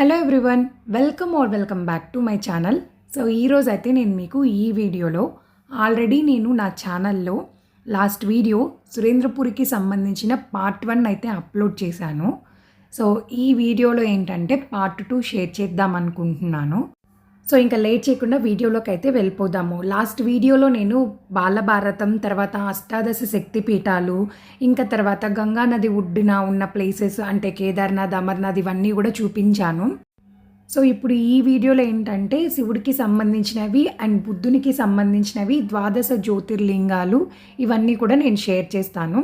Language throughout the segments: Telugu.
Hello everyone welcome or welcome back to my channel. So ఈరోజు అయితే నేను మీకు ఈ వీడియోలో ఆల్రెడీ నేను నా ఛానల్లో లాస్ట్ వీడియో సురేంద్రపురికి సంబంధించిన పార్ట్ వన్ అయితే అప్లోడ్ చేశాను. సో ఈ వీడియోలో ఏంటంటే పార్ట్ టూ షేర్ చేద్దాం అనుకుంటున్నాను. సో ఇంకా లేట్ చేయకుండా వీడియోలోకి అయితే వెళ్ళిపోదాము. లాస్ట్ వీడియోలో నేను బాలభారతం తర్వాత అష్టాదశ శక్తి పీఠాలు ఇంకా తర్వాత గంగానది ఒడ్డున ఉన్న ప్లేసెస్ అంటే కేదార్నాథ్ అమర్నాథ్ ఇవన్నీ కూడా చూపించాను. సో ఇప్పుడు ఈ వీడియోలో ఏంటంటే శివుడికి సంబంధించినవి అండ్ బుద్ధునికి సంబంధించినవి ద్వాదశ జ్యోతిర్లింగాలు ఇవన్నీ కూడా నేను షేర్ చేస్తాను.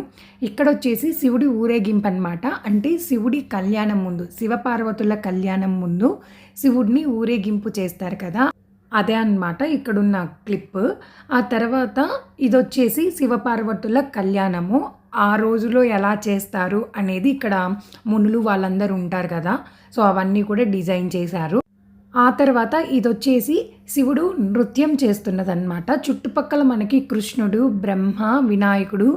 ఇక్కడ వచ్చేసి శివుడి ఊరేగింపు అనమాట అంటే శివుడి కళ్యాణం ముందు శివపార్వతుల కళ్యాణం ముందు శివుడిని ఊరేగింపు చేస్తారు కదా. అదే అన్నమాట ఇక్కడున్న క్లిప్. ఆ తర్వాత ఇది వచ్చేసి శివపార్వతుల కళ్యాణము. ఆ రోజులో ఎలా చేస్తారు అనేది ఇక్కడ మునులు వాళ్ళందరూ ఉంటారు కదా. సో అవన్నీ కూడా డిజైన్ చేశారు. ఆ తర్వాత ఇది వచ్చేసి శివుడు నృత్యం చేస్తున్నదన్నమాట. చుట్టుపక్కల మనకి కృష్ణుడు బ్రహ్మ వినాయకుడు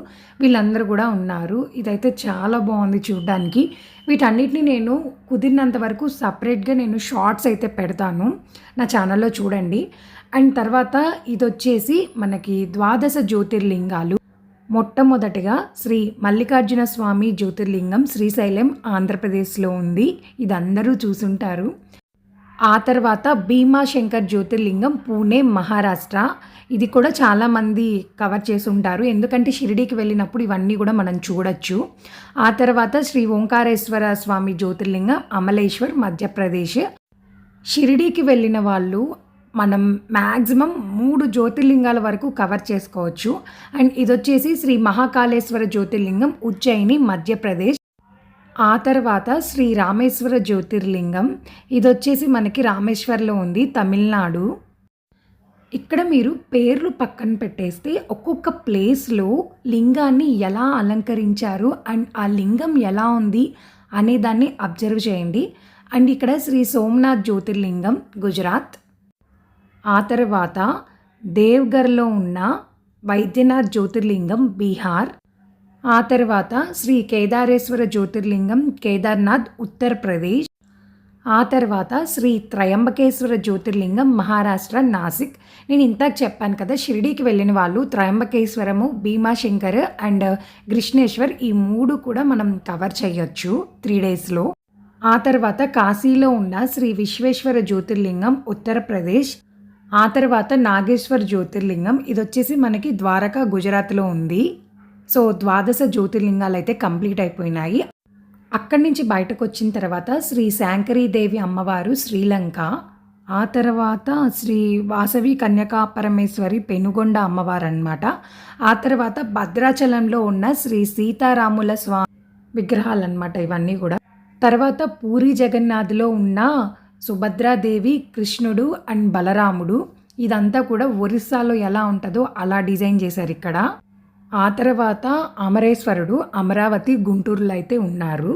వీళ్ళందరూ కూడా ఉన్నారు. ఇదైతే చాలా బాగుంది చూడడానికి. వీటన్నిటిని నేను కుదిరినంత వరకు సపరేట్గా నేను షార్ట్స్ అయితే పెడతాను నా ఛానల్లో చూడండి. అండ్ తర్వాత ఇది వచ్చేసి మనకి ద్వాదశ జ్యోతిర్లింగాలు. మొట్టమొదటిగా శ్రీ మల్లికార్జున స్వామి జ్యోతిర్లింగం శ్రీశైలం ఆంధ్రప్రదేశ్లో ఉంది. ఇది అందరూ చూసుంటారు. ఆ తర్వాత భీమాశంకర్ జ్యోతిర్లింగం పూణే మహారాష్ట్ర. ఇది కూడా చాలామంది కవర్ చేసి ఉంటారు ఎందుకంటే షిరిడీకి వెళ్ళినప్పుడు ఇవన్నీ కూడా మనం చూడొచ్చు. ఆ తర్వాత శ్రీ ఓంకారేశ్వర స్వామి జ్యోతిర్లింగం అమలేశ్వర్ మధ్యప్రదేశ్. షిరిడీకి వెళ్ళిన వాళ్ళు మనం మ్యాక్సిమం మూడు జ్యోతిర్లింగాల వరకు కవర్ చేసుకోవచ్చు. అండ్ ఇది వచ్చేసి శ్రీ మహాకాళేశ్వర జ్యోతిర్లింగం ఉజ్జయిని మధ్యప్రదేశ్. ఆ తర్వాత శ్రీ రామేశ్వర జ్యోతిర్లింగం. ఇది వచ్చేసి మనకి రామేశ్వర్లో ఉంది తమిళనాడు. ఇక్కడ మీరు పేర్లు పక్కన పెట్టేస్తే ఒక్కొక్క ప్లేస్లో లింగాన్ని ఎలా అలంకరించారు అండ్ ఆ లింగం ఎలా ఉంది అనే దాన్ని అబ్జర్వ్ చేయండి. అండ్ ఇక్కడ శ్రీ సోమనాథ్ జ్యోతిర్లింగం గుజరాత్. ఆ తర్వాత దేవ్గర్లో ఉన్న వైద్యనాథ్ జ్యోతిర్లింగం బీహార్. ఆ తర్వాత శ్రీ కేదారేశ్వర జ్యోతిర్లింగం కేదార్నాథ్ ఉత్తరప్రదేశ్ ఆ తర్వాత శ్రీ త్రయంబకేశ్వర జ్యోతిర్లింగం మహారాష్ట్ర నాసిక్. నేను ఇంతకు చెప్పాను కదా షిరిడీకి వెళ్ళిన వాళ్ళు త్రయంబకేశ్వరము భీమాశంకర్ అండ్ కృష్ణేశ్వర్ ఈ మూడు కూడా మనం కవర్ చేయొచ్చు త్రీ డేస్లో. ఆ తర్వాత కాశీలో ఉన్న శ్రీ విశ్వేశ్వర జ్యోతిర్లింగం ఉత్తరప్రదేశ్ ఆ తర్వాత నాగేశ్వర్ జ్యోతిర్లింగం ఇది వచ్చేసి మనకి ద్వారకా గుజరాత్లో ఉంది. సో ద్వాదశ జ్యోతిర్లింగాలు అయితే కంప్లీట్ అయిపోయినాయి. అక్కడి నుంచి బయటకు వచ్చిన తర్వాత శ్రీ శాంకరీదేవి అమ్మవారు శ్రీలంక ఆ తర్వాత శ్రీ వాసవి కన్యకా పరమేశ్వరి పెనుగొండ అమ్మవారు అనమాట ఆ తర్వాత భద్రాచలంలో ఉన్న శ్రీ సీతారాముల స్వామి విగ్రహాలు అనమాట ఇవన్నీ కూడా. తర్వాత పూరి జగన్నాథ్లో ఉన్న సుభద్రాదేవి కృష్ణుడు అండ్ బలరాముడు. ఇదంతా కూడా ఒరిస్సాలో ఎలా ఉంటుందో అలా డిజైన్ చేశారు ఇక్కడ. ఆ తర్వాత అమరేశ్వరుడు అమరావతి గుంటూరులో అయితే ఉన్నారు.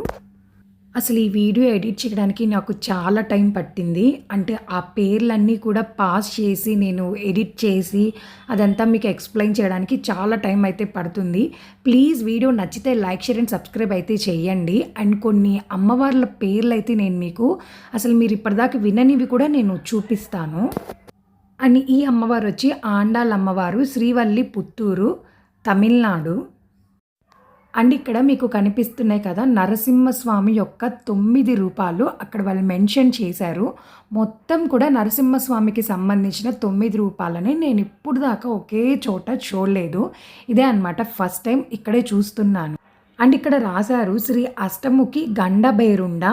అసలు ఈ వీడియో ఎడిట్ చేయడానికి నాకు చాలా టైం పట్టింది. అంటే ఆ పేర్లన్నీ కూడా పాస్ చేసి నేను ఎడిట్ చేసి అదంతా మీకు ఎక్స్ప్లెయిన్ చేయడానికి చాలా టైం అయితే పడుతుంది. ప్లీజ్ వీడియో నచ్చితే లైక్ షేర్ అండ్ సబ్స్క్రైబ్ అయితే చేయండి. అండ్ కొన్ని అమ్మవార్ల పేర్లు అయితే నేను మీకు అసలు మీరు ఇప్పటిదాకా విననివి కూడా నేను చూపిస్తాను. అండ్ ఈ అమ్మవారు వచ్చి ఆండాల్ అమ్మవారు శ్రీవల్లి పుత్తూరు. తమిళనాడు. అండ్ ఇక్కడ మీకు కనిపిస్తున్నాయి కదా నరసింహస్వామి యొక్క తొమ్మిది రూపాలు. అక్కడ వాళ్ళు మెన్షన్ చేశారు. మొత్తం కూడా నరసింహస్వామికి సంబంధించిన తొమ్మిది రూపాలని నేను ఇప్పుడు దాకా ఒకే చోట చూడలేదు. ఇదే అనమాట ఫస్ట్ టైం ఇక్కడే చూస్తున్నాను. అండ్ ఇక్కడ రాశారు శ్రీ అష్టముఖి గండబేరుండ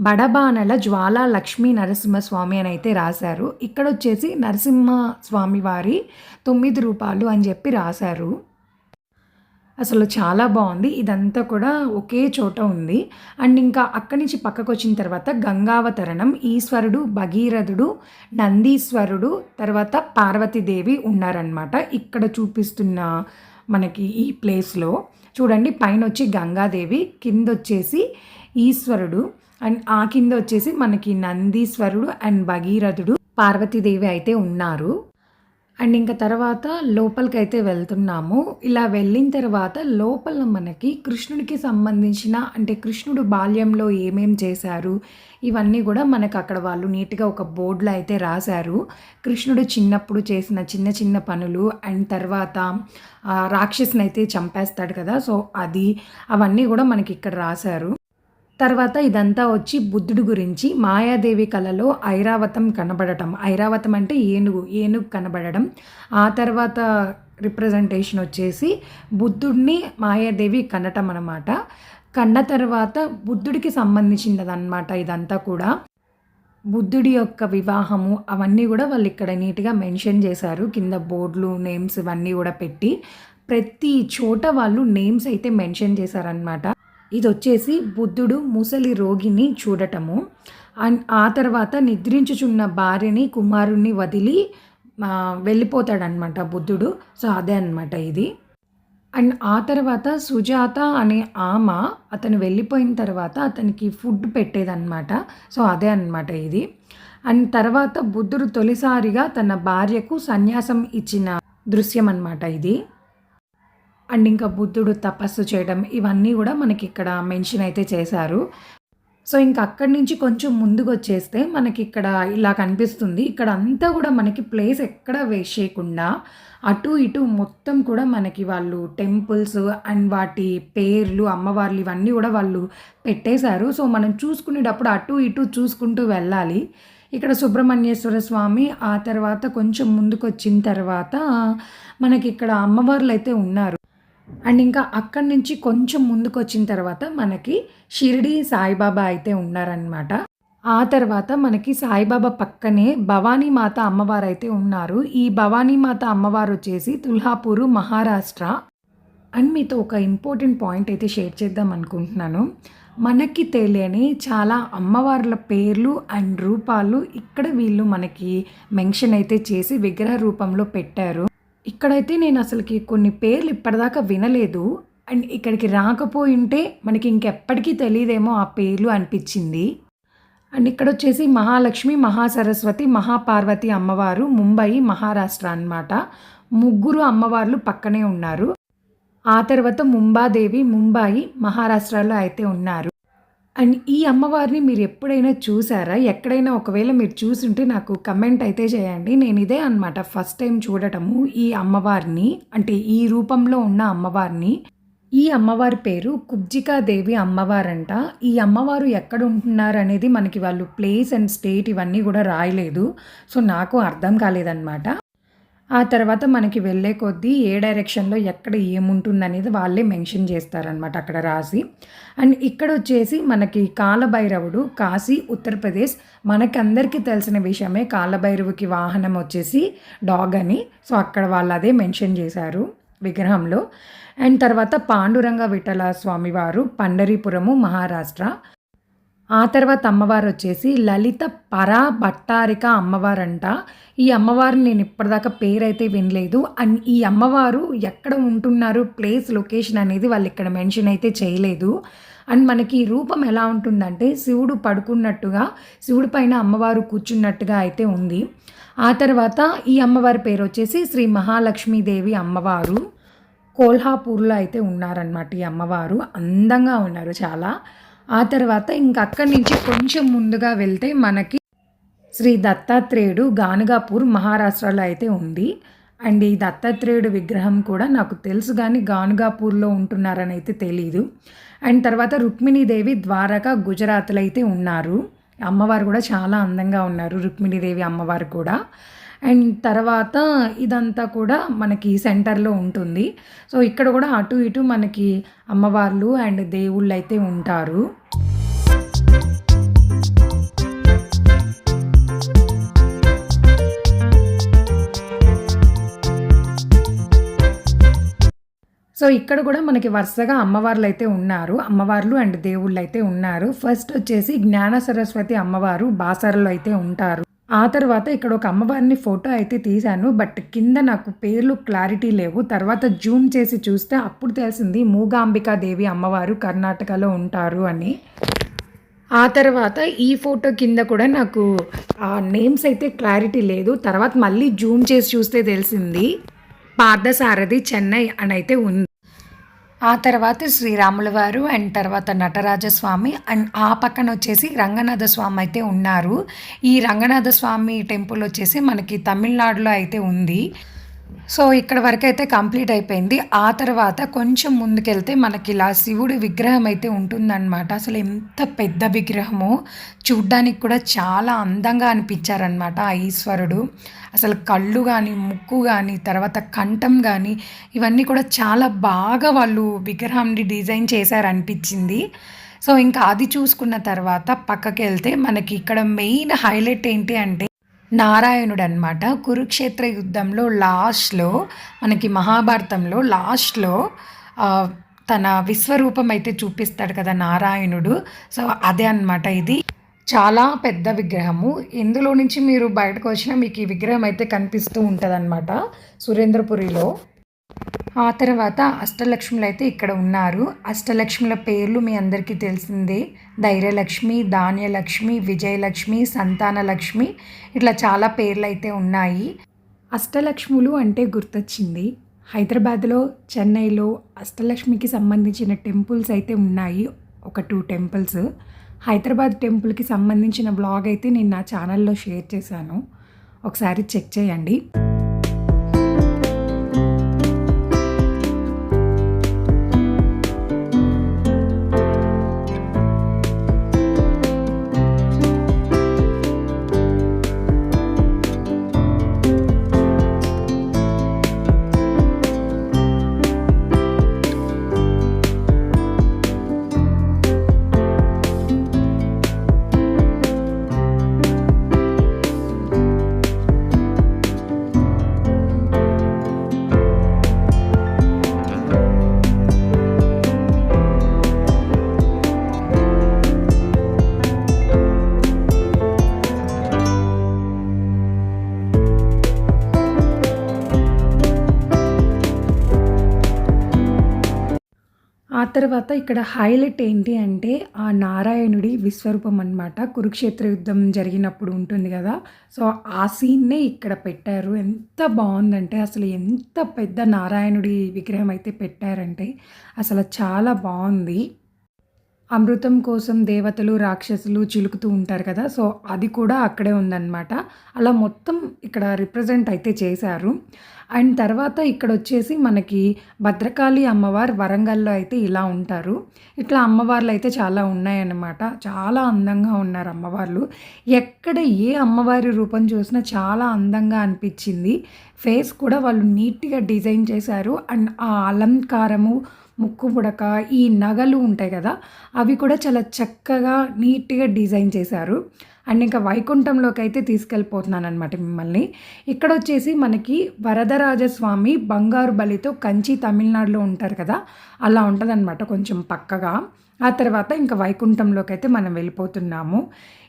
బడబానల జ్వాలా లక్ష్మీ నరసింహస్వామి అని అయితే రాశారు. ఇక్కడ వచ్చేసి నరసింహస్వామి వారి తొమ్మిది రూపాలు అని చెప్పి రాశారు. అసలు చాలా బాగుంది. ఇదంతా కూడా ఒకే చోట ఉంది. అండ్ ఇంకా అక్కడి నుంచి పక్కకు వచ్చిన తర్వాత గంగావతరణం ఈశ్వరుడు భగీరథుడు నందీశ్వరుడు తర్వాత పార్వతీదేవి ఉన్నారనమాట ఇక్కడ చూపిస్తున్న మనకి ఈ ప్లేస్లో. చూడండి పైన వచ్చి గంగాదేవి కింద వచ్చేసి ఈశ్వరుడు అండ్ ఆ కింద వచ్చేసి మనకి నందీశ్వరుడు అండ్ భగీరథుడు పార్వతీదేవి అయితే ఉన్నారు. అండ్ ఇంకా తర్వాత లోపలికైతే వెళ్తున్నాము. ఇలా వెళ్ళిన తర్వాత లోపల మనకి కృష్ణుడికి సంబంధించిన అంటే కృష్ణుడు బాల్యంలో ఏమేం చేశారు ఇవన్నీ కూడా మనకు అక్కడ వాళ్ళు నీట్గా ఒక బోర్డులో అయితే రాశారు. కృష్ణుడు చిన్నప్పుడు చేసిన చిన్న చిన్న పనులు అండ్ తర్వాత రాక్షసుని అయితే చంపేస్తాడు కదా. సో అది అవన్నీ కూడా మనకి ఇక్కడ రాశారు. తర్వాత ఇదంతా వచ్చి బుద్ధుడి గురించి మాయాదేవి కళలో ఐరావతం కనబడటం. ఐరావతం అంటే ఏనుగు ఏనుగు కనబడడం. ఆ తర్వాత రిప్రజెంటేషన్ వచ్చేసి బుద్ధుడిని మాయాదేవి కనటం అనమాట కన్న తర్వాత బుద్ధుడికి సంబంధించినదన్నమాట ఇదంతా కూడా. బుద్ధుడి యొక్క వివాహము అవన్నీ కూడా వాళ్ళు ఇక్కడ నీట్గా మెన్షన్ చేశారు. కింద బోర్డులు నేమ్స్ ఇవన్నీ కూడా పెట్టి ప్రతి చోట వాళ్ళు నేమ్స్ అయితే మెన్షన్ చేశారనమాట ఇది వచ్చేసి బుద్ధుడు ముసలి రోగిని చూడటము. అండ్ ఆ తర్వాత నిద్రించుచున్న భార్యని కుమారుణ్ణి వదిలి వెళ్ళిపోతాడనమాట బుద్ధుడు. సో అదే అనమాట ఇది. అండ్ ఆ తర్వాత సుజాత అనే ఆమ అతను వెళ్ళిపోయిన తర్వాత అతనికి ఫుడ్ పెట్టేదన్నమాట. సో అదే అనమాట ఇది. అండ్ తర్వాత బుద్ధుడు తొలిసారిగా తన భార్యకు సన్యాసం ఇచ్చిన దృశ్యం అనమాట ఇది. అండ్ ఇంకా బుద్ధుడు తపస్సు చేయడం ఇవన్నీ కూడా మనకి ఇక్కడ మెన్షన్ అయితే చేశారు. సో ఇంకా అక్కడి నుంచి కొంచెం ముందుకు వచ్చేస్తే మనకి ఇక్కడ ఇలా కనిపిస్తుంది. ఇక్కడ అంతా కూడా మనకి ప్లేస్ ఎక్కడ వేస్ట్ చేయకుండా అటు ఇటు మొత్తం కూడా మనకి వాళ్ళు టెంపుల్స్ అండ్ వాటి పేర్లు అమ్మవార్లు ఇవన్నీ కూడా వాళ్ళు పెట్టేశారు. సో మనం చూసుకునేటప్పుడు అటు ఇటు చూసుకుంటూ వెళ్ళాలి. ఇక్కడ సుబ్రహ్మణ్యేశ్వర స్వామి ఆ తర్వాత కొంచెం ముందుకు వచ్చిన తర్వాత మనకి ఇక్కడ అమ్మవార్లు అయితే ఉన్నారు. అండ్ ఇంకా అక్కడి నుంచి కొంచెం ముందుకు వచ్చిన తర్వాత మనకి షిరిడి సాయిబాబా అయితే ఉన్నారనమాట ఆ తర్వాత మనకి సాయిబాబా పక్కనే భవానీమాత అమ్మవారు అయితే ఉన్నారు. ఈ భవానీమాత అమ్మవారు వచ్చేసి తుల్హాపూరు మహారాష్ట్ర. అండ్ మీతో ఒక ఇంపార్టెంట్ పాయింట్ అయితే షేర్ చేద్దాం అనుకుంటున్నాను. మనకి తెలియని చాలా అమ్మవార్ల పేర్లు అండ్ రూపాలు ఇక్కడ వీళ్ళు మనకి మెన్షన్ అయితే చేసి విగ్రహ రూపంలో పెట్టారు. ఇక్కడైతే నేను అసలుకి కొన్ని పేర్లు ఇప్పటిదాకా వినలేదు. అండ్ ఇక్కడికి రాకపోయి ఉంటే మనకి ఇంకెప్పటికీ తెలియదేమో ఆ పేర్లు అనిపించింది. అండ్ ఇక్కడ వచ్చేసి మహాలక్ష్మి మహాసరస్వతి మహాపార్వతి అమ్మవారు ముంబై మహారాష్ట్ర అనమాట ముగ్గురు అమ్మవార్లు పక్కనే ఉన్నారు. ఆ తర్వాత ముంబాదేవి ముంబాయి మహారాష్ట్రలో అయితే ఉన్నారు. అండ్ ఈ అమ్మవారిని మీరు ఎప్పుడైనా చూసారా? ఎక్కడైనా ఒకవేళ మీరు చూసుంటే నాకు కమెంట్ అయితే చేయండి. నేను ఇదే అనమాట ఫస్ట్ టైం చూడటము ఈ అమ్మవారిని అంటే ఈ రూపంలో ఉన్న అమ్మవారిని. ఈ అమ్మవారి పేరు కుబ్జికాదేవి అమ్మవారంట. ఈ అమ్మవారు ఎక్కడ ఉంటున్నారు అనేది మనకి వాళ్ళు ప్లేస్ అండ్ స్టేట్ ఇవన్నీ కూడా రాయలేదు. సో నాకు అర్థం కాలేదన్నమాట. ఆ తర్వాత మనకి వెళ్ళే కొద్దీ ఏ డైరెక్షన్లో ఎక్కడ ఏముంటుంది అనేది వాళ్ళే మెన్షన్ చేస్తారనమాట అక్కడ రాసి. అండ్ ఇక్కడ వచ్చేసి మనకి కాలభైరవుడు కాశీ ఉత్తరప్రదేశ్ మనకందరికీ తెలిసిన విషయమే కాలభైరవుకి వాహనం వచ్చేసి డాగ్ అని. సో అక్కడ వాళ్ళు అదే మెన్షన్ చేశారు విగ్రహంలో. అండ్ తర్వాత పాండురంగ విఠల స్వామివారు పండరీపురము మహారాష్ట్ర. ఆ తర్వాత అమ్మవారు వచ్చేసి లలిత పరా భట్టారిక అమ్మవారంట. ఈ అమ్మవారిని నేను ఇప్పటిదాకా పేరైతే వినలేదు. అండ్ ఈ అమ్మవారు ఎక్కడ ఉంటున్నారు ప్లేస్ లొకేషన్ అనేది వాళ్ళు ఇక్కడ మెన్షన్ అయితే చేయలేదు. అండ్ మనకి రూపం ఎలా ఉంటుందంటే శివుడు పడుకున్నట్టుగా శివుడి పైన అమ్మవారు కూర్చున్నట్టుగా అయితే ఉంది. ఆ తర్వాత ఈ అమ్మవారి పేరు వచ్చేసి శ్రీ మహాలక్ష్మీదేవి అమ్మవారు. కోల్హాపూర్లో అయితే ఉన్నారనమాట ఈ అమ్మవారు. అందంగా ఉన్నారు చాలా. ఆ తర్వాత ఇంక అక్కడి నుంచి కొంచెం ముందుగా వెళ్తే మనకి శ్రీ దత్తాత్రేయుడు గానుగాపూర్ మహారాష్ట్రలో అయితే ఉంది. అండ్ ఈ దత్తాత్రేయుడు విగ్రహం కూడా నాకు తెలుసు కానీ గానుగాపూర్లో ఉంటున్నారని అయితే తెలీదు. అండ్ తర్వాత రుక్మిణీదేవి ద్వారకా గుజరాత్లో అయితే ఉన్నారు. అమ్మవారు కూడా చాలా అందంగా ఉన్నారు. రుక్మిణీదేవి అమ్మవారు కూడా. అండ్ తర్వాత ఇదంతా కూడా మనకి సెంటర్లో ఉంటుంది. సో ఇక్కడ కూడా అటు ఇటు మనకి అమ్మవార్లు అండ్ దేవుళ్ళు అయితే ఉంటారు. సో ఇక్కడ కూడా మనకి వరుసగా అమ్మవార్లు అయితే ఉన్నారు. అమ్మవార్లు అండ్ దేవుళ్ళు అయితే ఉన్నారు. ఫస్ట్ వచ్చేసి జ్ఞాన సరస్వతి అమ్మవారు బాసరలో అయితే ఉంటారు. ఆ తర్వాత ఇక్కడ ఒక అమ్మవారిని ఫోటో అయితే తీశాను బట్ కింద నాకు పేర్లు క్లారిటీ లేవు. తర్వాత జూమ్ చేసి చూస్తే అప్పుడు తెలిసింది మూగాంబికా దేవి అమ్మవారు కర్ణాటకలో ఉంటారు అని. ఆ తర్వాత ఈ ఫోటో కింద కూడా నాకు ఆ నేమ్స్ అయితే క్లారిటీ లేదు. తర్వాత మళ్ళీ జూమ్ చేసి చూస్తే తెలిసింది పార్థసారథి చెన్నై అని అయితే ఉంది. ఆ తర్వాత శ్రీరాముల వారు అండ్ తర్వాత నటరాజస్వామి అండ్ ఆ పక్కన వచ్చేసి రంగనాథ స్వామి అయితే ఉన్నారు. ఈ రంగనాథ స్వామి టెంపుల్ వచ్చేసి మనకి తమిళనాడులో అయితే ఉంది. సో ఇక్కడ వరకు అయితే కంప్లీట్ అయిపోయింది. ఆ తర్వాత కొంచెం ముందుకెళ్తే మనకి ఇలా శివుడి విగ్రహం అయితే ఉంటుందన్నమాట. అసలు ఎంత పెద్ద విగ్రహమో చూడ్డానికి కూడా చాలా అందంగా అనిపించారనమాట ఆ ఈశ్వరుడు. అసలు కళ్ళు కానీ ముక్కు కానీ తర్వాత కంఠం కానీ ఇవన్నీ కూడా చాలా బాగా వాళ్ళు విగ్రహాన్ని డిజైన్ చేశారనిపించింది. సో ఇంకా అది చూసుకున్న తర్వాత పక్కకి వెళ్తే మనకి ఇక్కడ మెయిన్ హైలైట్ ఏంటి అంటే నారాయణుడు అనమాట కురుక్షేత్ర యుద్ధంలో లాస్ట్లో మనకి మహాభారతంలో లాస్ట్లో తన విశ్వరూపం అయితే చూపిస్తాడు కదా నారాయణుడు. సో అదే అనమాట ఇది. చాలా పెద్ద విగ్రహము. ఇందులో నుంచి మీరు బయటకు వచ్చినా మీకు ఈ విగ్రహం అయితే కనిపిస్తూ ఉంటుంది సురేంద్రపురిలో. ఆ తర్వాత అష్టలక్ష్ములు అయితే ఇక్కడ ఉన్నారు. అష్టలక్ష్ముల పేర్లు మీ అందరికీ తెలిసిందే. ధైర్యలక్ష్మి ధాన్యలక్ష్మి విజయలక్ష్మి సంతానలక్ష్మి ఇట్లా చాలా పేర్లు అయితే ఉన్నాయి. అష్టలక్ష్ములు అంటే గుర్తొచ్చింది. హైదరాబాద్లో చెన్నైలో అష్టలక్ష్మికి సంబంధించిన టెంపుల్స్ అయితే ఉన్నాయి. ఒక టూ టెంపుల్స్. హైదరాబాద్ టెంపుల్కి సంబంధించిన బ్లాగ్ అయితే నేను నా ఛానల్లో షేర్ చేశాను. ఒకసారి చెక్ చేయండి. తర్వాత ఇక్కడ హైలైట్ ఏంటి అంటే ఆ నారాయణుడి విశ్వరూపం అనమాట కురుక్షేత్ర యుద్ధం జరిగినప్పుడు ఉంటుంది కదా. సో ఆ సీన్నే ఇక్కడ పెట్టారు. ఎంత బాగుందంటే అసలు ఎంత పెద్ద నారాయణుడి విగ్రహం అయితే పెట్టారంటే అసలు చాలా బాగుంది. అమృతం కోసం దేవతలు రాక్షసులు చిలుకుతూ ఉంటారు కదా. సో అది కూడా అక్కడే ఉందన్నమాట. అలా మొత్తం ఇక్కడ రిప్రజెంట్ అయితే చేశారు. అండ్ తర్వాత ఇక్కడ వచ్చేసి మనకి భద్రకాళి అమ్మవారు వరంగల్లో అయితే ఇలా ఉంటారు. ఇట్లా అమ్మవార్లు అయితే చాలా ఉన్నాయన్నమాట. చాలా అందంగా ఉన్నారు అమ్మవార్లు. ఎక్కడ ఏ అమ్మవారి రూపం చూసినా చాలా అందంగా అనిపించింది. ఫేస్ కూడా వాళ్ళు నీట్గా డిజైన్ చేశారు. అండ్ ఆ అలంకారము ముక్కు పుడక ఈ నగలు ఉంటాయి కదా అవి కూడా చాలా చక్కగా నీట్గా డిజైన్ చేశారు. అండ్ ఇంకా వైకుంఠంలోకి అయితే తీసుకెళ్ళిపోతున్నాను అనమాట మిమ్మల్ని. ఇక్కడ వచ్చేసి మనకి వరదరాజస్వామి బంగారు బలితో కంచి తమిళనాడులో ఉంటారు కదా అలా ఉంటుందన్నమాట కొంచెం పక్కగా. ఆ తర్వాత ఇంకా వైకుంఠంలోకి అయితే మనం వెళ్ళిపోతున్నాము.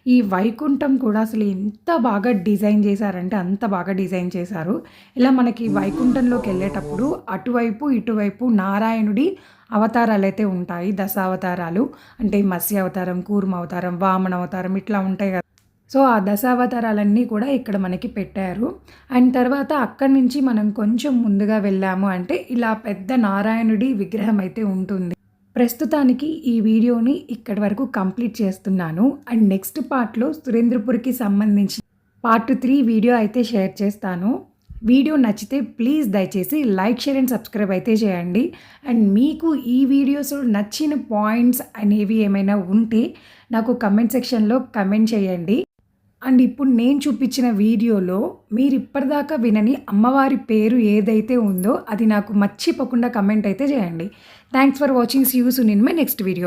ఈ వైకుంఠం కూడా అసలు ఎంత బాగా డిజైన్ చేశారంటే అంత బాగా డిజైన్ చేశారు. ఇలా మనకి వైకుంఠంలోకి వెళ్ళేటప్పుడు అటువైపు ఇటువైపు నారాయణుడి అవతారాలు అయితే ఉంటాయి దశావతారాలు. అంటే మత్స్య అవతారం కూర్మ అవతారం వామన అవతారం ఇట్లా ఉంటాయి కదా. సో ఆ దశావతారాలన్నీ కూడా ఇక్కడ మనకి పెట్టారు. అండ్ తర్వాత అక్కడి నుంచి మనం కొంచెం ముందుగా వెళ్ళాము అంటే ఇలా పెద్ద నారాయణుడి విగ్రహం అయితే ఉంటుంది. ప్రస్తుతానికి ఈ వీడియోని ఇక్కడి వరకు కంప్లీట్ చేస్తున్నాను. అండ్ నెక్స్ట్ పార్ట్లో సురేంద్రపూర్కి సంబంధించి పార్ట్ త్రీ వీడియో అయితే షేర్ చేస్తాను. వీడియో నచ్చితే ప్లీజ్ దయచేసి లైక్ షేర్ అండ్ సబ్స్క్రైబ్ అయితే చేయండి. అండ్ మీకు ఈ వీడియోస్ నచ్చిన పాయింట్స్ అనేవి ఏమైనా ఉంటే నాకు కమెంట్ సెక్షన్లో కమెంట్ చేయండి. అండ్ ఇప్పుడు నేను చూపించిన వీడియోలో మీరు ఇప్పటిదాకా వినని అమ్మవారి పేరు ఏదైతే ఉందో అది నాకు మర్చిపోకుండా కమెంట్ అయితే చేయండి. Thanks for watching see you soon in my next video